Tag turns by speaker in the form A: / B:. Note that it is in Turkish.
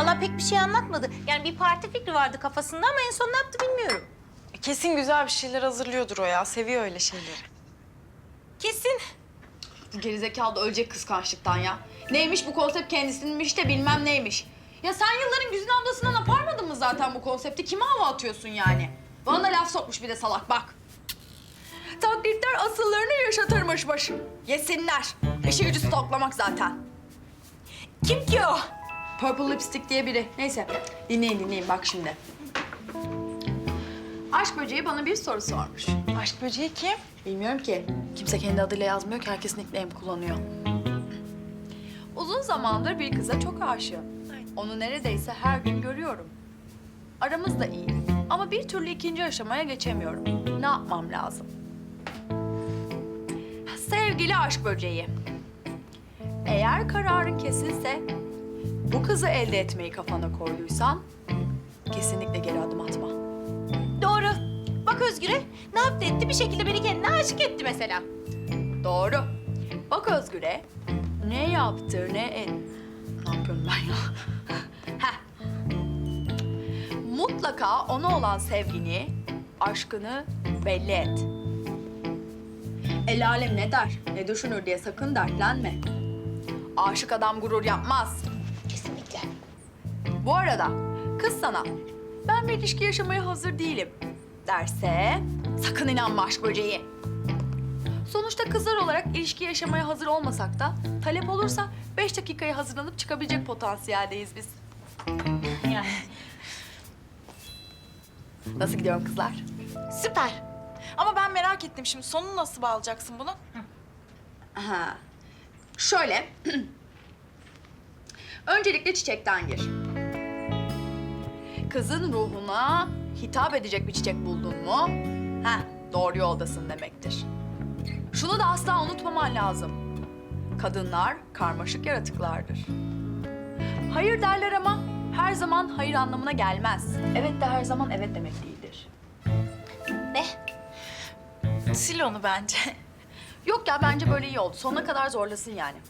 A: Vallahi pek bir şey anlatmadı. Yani bir parti fikri vardı kafasında ama en son ne yaptı bilmiyorum.
B: Kesin güzel bir şeyler hazırlıyordur o ya. Seviyor öyle şeyleri.
A: Kesin.
C: Bu gerizekalı da ölecek kıskançlıktan ya. Neymiş bu konsept kendisininmiş de bilmem neymiş. Ya sen yılların Güzin ablasından aparmadın mı zaten bu konsepti? Kime hava atıyorsun yani? Bana da laf sokmuş bir de salak bak. Taklitler asıllarını yaşatırmış baş. Yesinler. İşi gücü stoklamak zaten.
A: Kim ki o?
C: Purple Lipstick diye biri. Neyse dinleyin dinleyin bak şimdi. Aşk böceği bana bir soru sormuş.
B: Aşk böceği kim?
C: Bilmiyorum ki. Kimse kendi adıyla yazmıyor ki herkes nickname kullanıyor. Uzun zamandır bir kıza çok aşığım. Onu neredeyse her gün görüyorum. Aramız da iyi ama bir türlü ikinci aşamaya geçemiyorum. Ne yapmam lazım? Sevgili aşk böceği. Eğer kararın kesinse bu kızı elde etmeyi kafana koyduysan kesinlikle geri adım atma.
A: Doğru. Bak Özgür'e ne yaptı etti bir şekilde beni kendine aşık etti mesela.
C: Doğru. Bak Özgür'e ne yaptı ne et... Ne yapıyorum ben ya? Heh. Mutlaka ona olan sevgini, aşkını belli et. El alem ne der, ne düşünür diye sakın dertlenme. Aşık adam gurur yapmaz. Bu arada kız sana ben bir ilişki yaşamaya hazır değilim derse sakın inanma aşk böceği. Sonuçta kızlar olarak ilişki yaşamaya hazır olmasak da talep olursa beş dakikaya hazırlanıp çıkabilecek potansiyeldeyiz biz.
A: Yani
C: Nasıl gidiyorum kızlar?
B: Süper. Ama ben merak ettim şimdi sonunu nasıl bağlayacaksın bunu?
C: Aha. Şöyle. Öncelikle çiçekten gir. Kızın ruhuna hitap edecek bir çiçek buldun mu? Heh, doğru yoldasın demektir. Şunu da asla unutmaman lazım. Kadınlar karmaşık yaratıklardır. Hayır derler ama her zaman hayır anlamına gelmez. Evet de her zaman evet demek değildir.
A: ne?
B: Sil onu bence.
C: Yok ya bence böyle iyi oldu. Sonuna kadar zorlasın yani.